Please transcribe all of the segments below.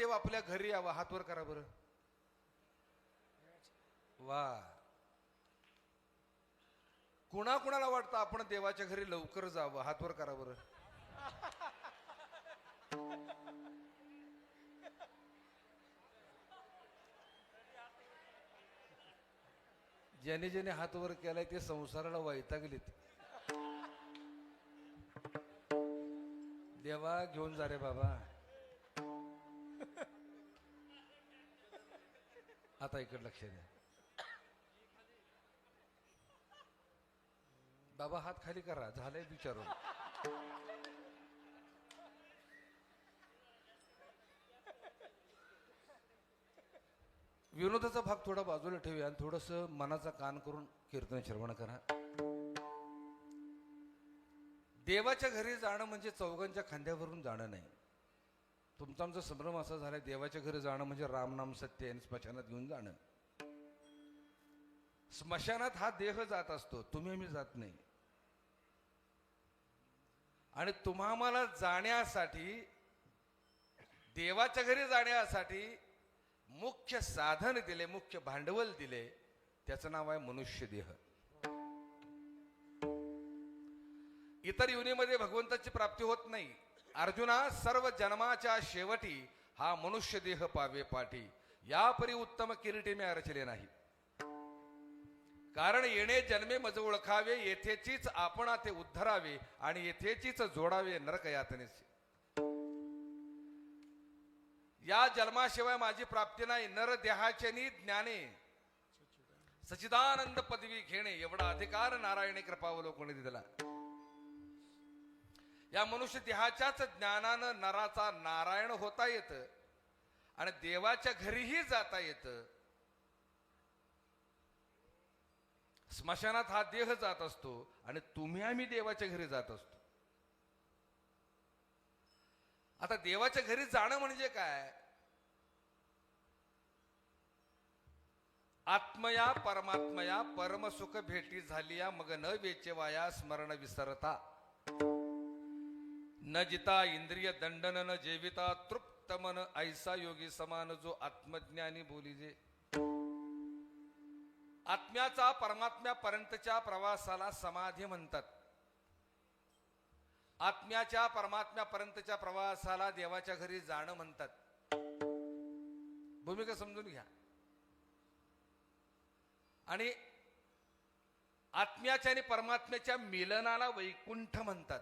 देव आपल्या घरी यावा हातवर करा बरं. वा. कुणा कुणाला वाटतं आपण देवाच्या घरी लवकर जावं हातवर करा बरं. ज्याने ज्याने हात वर केलाय ते संसाराला वैतागलेत. देवा घेऊन जा रे बाबा. आता इकडे लक्ष द्या. बाबा हात खाली करा झालंय विचारून विनोदाचा भाग थोडा बाजूला ठेवूया आणि थोडस मनाचा कान करून कीर्तन श्रवण करा. देवाच्या घरी जाणं म्हणजे चौघांच्या खांद्यावरून जाणं नाही. तुमचा आमचा संभ्रम असा झालाय देवाच्या घरी जाणं म्हणजे रामनाम सत्य आणि स्मशानात घेऊन जाणं. स्मशानात हा देह जात असतो तुम्ही आम्ही जात नाही. आणि तुम्हा मला जाण्यासाठी देवाच्या घरी जाण्यासाठी मुख्य साधन दिले मुख्य भांडवल दिले त्याचं नाव आहे मनुष्य देह. इतर युनीमध्ये भगवंताची प्राप्ती होत नाही. अर्जुना सर्व जन्माच्या शेवटी हा मनुष्य देह पावे पाठी यापरी उत्तम किरीटी मी रचले नाही. कारण येणे जन्मे मज ओळखावे येथेचीच आपण ते उद्धरावे आणि येथेचीच जोडावे नरक यातनेचे. या जन्माशिवाय माझी प्राप्ती नाही. नर देहाचे नि ज्ञाने. सचिदानंद पदवी घेणे एवढा अधिकार नारायणी कृपावलोकने दिला. या मनुष्य देहाच्याच ज्ञानानं नराचा नारायण होता येत. आणि देवाच्या घरीही जाता येत. स्मशानात हा देह जात असतो आणि तुम्ही आम्ही देवाच्या घरी जात असतो. आता देवाच्या घरी जाणं म्हणजे काय? आत्मया परमात्मया परमसुख भेटी झाली या मग न वेचेवाया स्मरण विसरता. न जिता इंद्रिय दंडन न जेविता तृप्त मन ऐसा योगी समान जो आत्मज्ञानी बोलीजे आत्म्याचा परमात्म्यापर्यंतच्या प्रवासाला समाधी म्हणतात. आत्म्याच्या परमात्म्यापर्यंतच्या प्रवासाला देवाच्या घरी जाणं म्हणतात. भूमिका समजून घ्या. आणि आत्म्याच्या आणि परमात्म्याच्या मिलनाला वैकुंठ म्हणतात.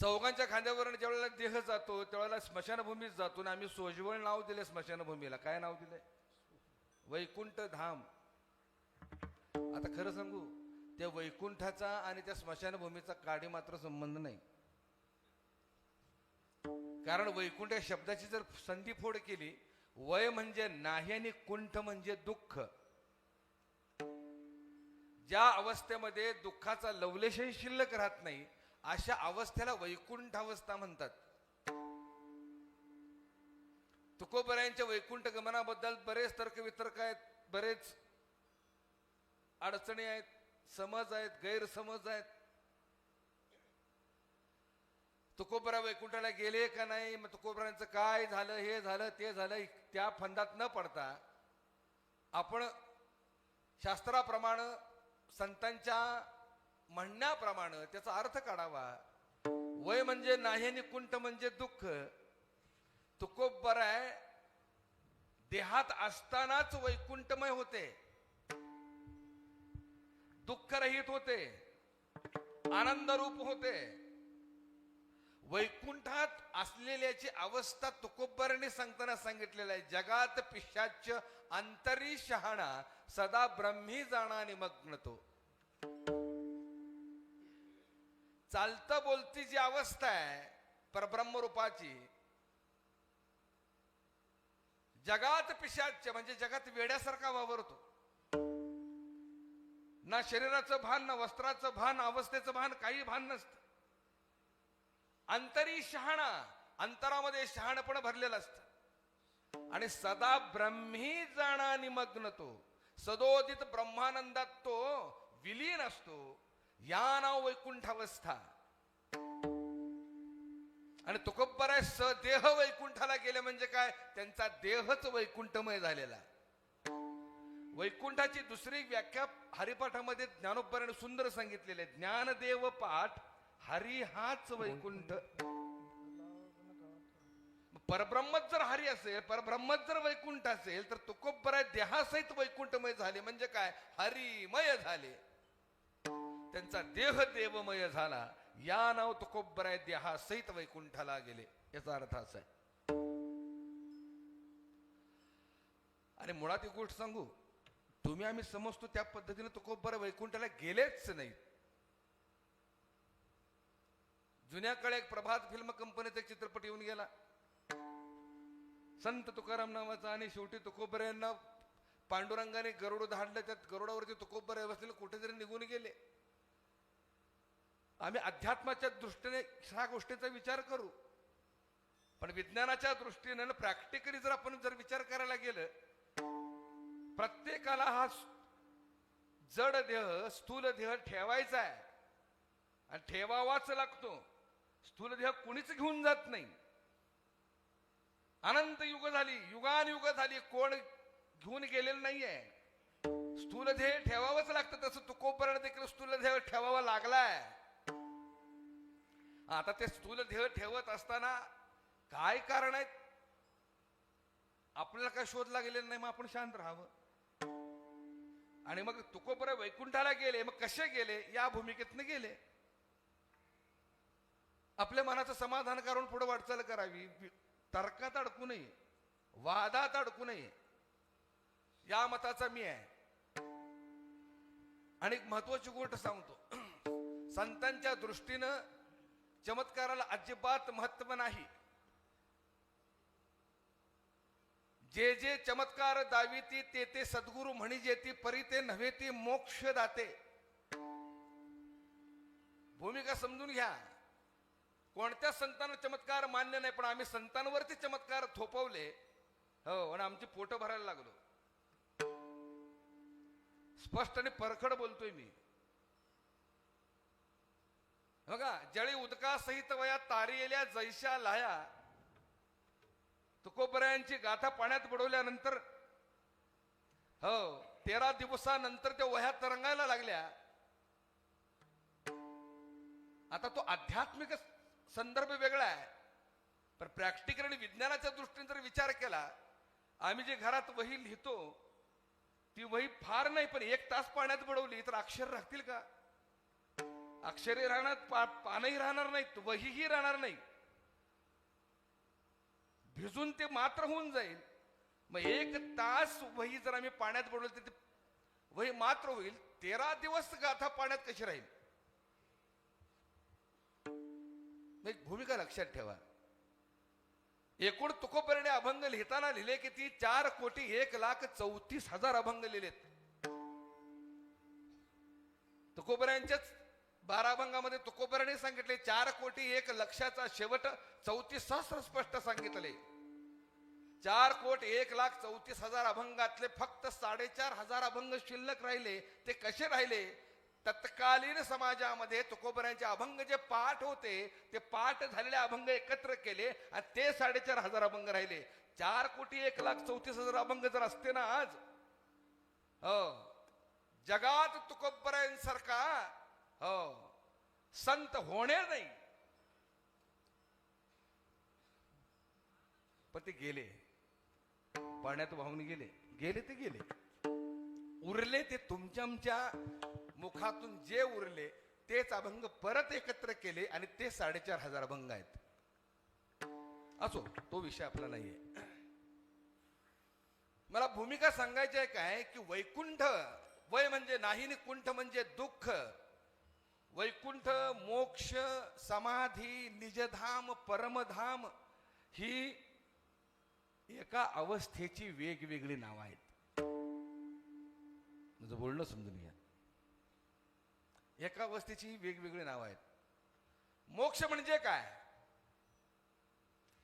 चौघांच्या खांद्यावरून ज्यावेळेला देह जातो त्यावेळेला स्मशानभूमीत जातो आणि आम्ही सोजवळ नाव दिले स्मशानभूमीला. काय नाव दिलंय? वैकुंठ धाम. आता खरं सांगू त्या वैकुंठाचा आणि त्या स्मशानभूमीचा काडी मात्र संबंध नाही. कारण वैकुंठ या शब्दाची जर संधी फोड केली वय म्हणजे नाही आणि कुंठ म्हणजे दुःख. ज्या अवस्थेमध्ये दुःखाचा लवलेशही शिल्लक राहत नाही अशा अवस्थेला वैकुंठ अवस्था म्हणतात. तुकोबऱ्यांच्या वैकुंठ गमनाबद्दल बरेच तर्क वितर्क आहेत बरेच अडचणी आहेत समज आहेत गैरसमज आहेत. तुकोबरा वैकुंठाला गेले का नाही? मग तुकोबरांचं काय झालं हे झालं ते झालं त्या फंदात न पडता आपण शास्त्राप्रमाणे संतांच्या म्हणण्याप्रमाणे त्याचा अर्थ काढावा. वय म्हणजे नाही आणि कुंठ म्हणजे दुःख. तुकोबर आहे देहात असतानाच वैकुंठमय होते. दुःखरहित होते. आनंदरूप होते. वैकुंठात असलेल्याची अवस्था तुकोबरने सांगताना सांगितलेलं आहे. जगात पिशाच अंतरी शहाणा सदा ब्रह्मी जाणा निमग्न तो चालतं बोलती जी अवस्था आहे परब्रह्म रूपाची जगात पिशाच म्हणजे जगात वेड्यासारखा वावरतो ना शरीराचं भान ना वस्त्राचं भान अवस्थेचं भान काही भान नसतं. अंतरी शहाणा अंतरामध्ये शहाणपण भरलेलं असतं. आणि सदा ब्रह्मी जाणा निमग्न तो. सदोदित ब्रह्मानंदात तो विलीन असतो. या नाव वैकुंठावस्था. आणि तुकोब्बराय सदेह वैकुंठाला गेले म्हणजे काय? त्यांचा देहच वैकुंठमय झालेला. वैकुंठाची दुसरी व्याख्या हरिपाठामध्ये ज्ञानोपरण सुंदर सांगितलेले ज्ञानदेव पाठ हरी हाच वैकुंठ. परब्रह्मच जर हरी असेल परब्रह्मच जर वैकुंठ असेल तर तुकोबराय देहासहित वैकुंठमय झाले. म्हणजे काय? हरिमय झाले. त्यांचा देह देवमय झाला. या नाव तुकोबराय देहासहित वैकुंठाला गेले. याचा अर्थ असा आहे. आणि मुळात एक गोष्ट सांगू. तुम्ही आम्ही समजतो त्या पद्धतीने तुकोब्बर वैकुंठाला गेलेच नाही. जुन्या काळी एक प्रभात फिल्म कंपनीचा एक चित्रपट येऊन गेला. संत तुकाराम नावाचा आणि शेवटी तुकोबर यांना पांडुरंगाने गरुड धाडलं त्यात गरुडावरती तुकोबर बसलेले कुठेतरी निघून गेले. आम्ही अध्यात्माच्या दृष्टीने ह्या गोष्टीचा विचार करू. पण विज्ञानाच्या दृष्टीने प्रॅक्टिकली जर आपण जर विचार करायला गेलं प्रत्येकाला हा जड देह स्थूल देह ठेवायचा आहे. आणि ठेवावाच लागतो. स्थूल देह कुणीच घेऊन जात नाही. अनंत युग झाली युगान युग झाली कोण घेऊन गेलेलं नाहीये. स्थूल ध्येय ठेवावंच लागतं तसं तुकोपर्यंत देखील स्थूल ध्येय ठेवावा लागलाय. आता ते स्थूल ध्येय ठेवत असताना काय कारण आहेत? आपल्याला काय शोधला गेलेला नाही मग आपण शांत राहावं. आणि मग तुकोपर्यंत वैकुंठाला गेले मग कसे गेले? या भूमिकेतनं गेले. आपल्या मनाचं समाधान करून पुढे वाटचाल करावी. तर्कात अडकू नये. वादात अडकू नये. या मताचा मी आहे. आणि एक महत्वाची गोष्ट सांगतो. संतांच्या दृष्टीनं चमत्काराला अजिबात महत्त्व नाही. जे जे चमत्कार दाविती ते ते सद्गुरु म्हणी जेती परी ते नव्हे ती मोक्ष दाते भूमिका समजून घ्या. कोणत्या संतांना चमत्कार मान्य नाही पण आम्ही संतांवरती चमत्कार थोपवले. हो आणि आमची पोट भरायला लागलो. स्पष्ट आणि परखड बोलतोय मी. बघा जळी उदकासहित वया तारियल्या जैशा लाया तुकोबऱ्यांची गाथा पाण्यात बुडवल्यानंतर हो तेरा दिवसानंतर त्या वह्या तरंगायला लागल्या. आता तो आध्यात्मिक संदर्भ वेगळा आहे. पण प्रॅक्टिकल आणि विज्ञानाच्या दृष्टीने जर विचार केला आम्ही जे घरात वही लिहितो ती वही फार नाही पण एक तास पाण्यात बुडवली तर अक्षर राहतील का? अक्षरे राहणार पा, पानही राहणार नाहीत वहीही राहणार नाही. भिजून ते मात्र होऊन जाईल. मग एक तास वही जर आम्ही पाण्यात बुडवली तर वही मात्र होईल. तेरा दिवस गाथा पाण्यात कशी राहील? एक भूमिका लक्षात ठेवा. एकूण तुकोपर्णे अभंग लिहिताना लिहिले की ती चार कोटी एक लाख चौतीस हजार अभंग लिहिलेत. तुकोबऱ्यांच्याच बारा अभंगामध्ये तुकोबऱ्याने सांगितले चार कोटी एक लक्षाचा शेवट चौतीस सहस्र स्पष्ट सांगितले. चार कोट एक लाख चौतीस हजार अभंगातले फक्त साडेचार हजार अभंग शिल्लक राहिले. ते कसे राहिले? तत्कालीन समाजामध्ये तुकोबऱ्यांचे अभंग जे पाठ होते ते पाठ झालेले अभंग एकत्र केले आणि ते साडेचार हजार अभंग राहिले. चार कोटी एक लाख चौतीस हजार अभंग जर असते ना आज हो. जगात तुकोबऱ्यांसारखा हो. संत होणे नाही. पण ते गेले. पाण्यात वाहून गेले. गेले ते गेले. उरले ते तुमच्या आमच्या मुखातून जे उरले तेच अभंग परत एकत्र केले आणि ते साडेचार हजार अभंग आहेत. असो तो विषय आपला नाहीये. मला भूमिका सांगायची आहे काय की वैकुंठ वय म्हणजे नाही आणि कुंठ म्हणजे दुःख. वैकुंठ मोक्ष समाधी निजधाम परमधाम ही एका अवस्थेची वेगवेगळी नावं आहेत. माझं बोलणं समजून घ्या. एका अवस्थेची वेगवेगळी नावं आहेत. मोक्ष म्हणजे काय?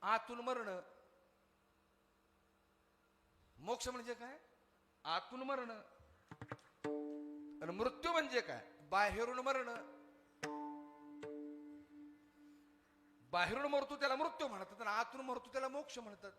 आतून मरण. मोक्ष म्हणजे काय? आतून मरण. आणि मृत्यू म्हणजे काय? बाहेरून मरण. बाहेरून मरतो त्याला मृत्यू म्हणतात आणि आतून मरतो त्याला मोक्ष म्हणतात.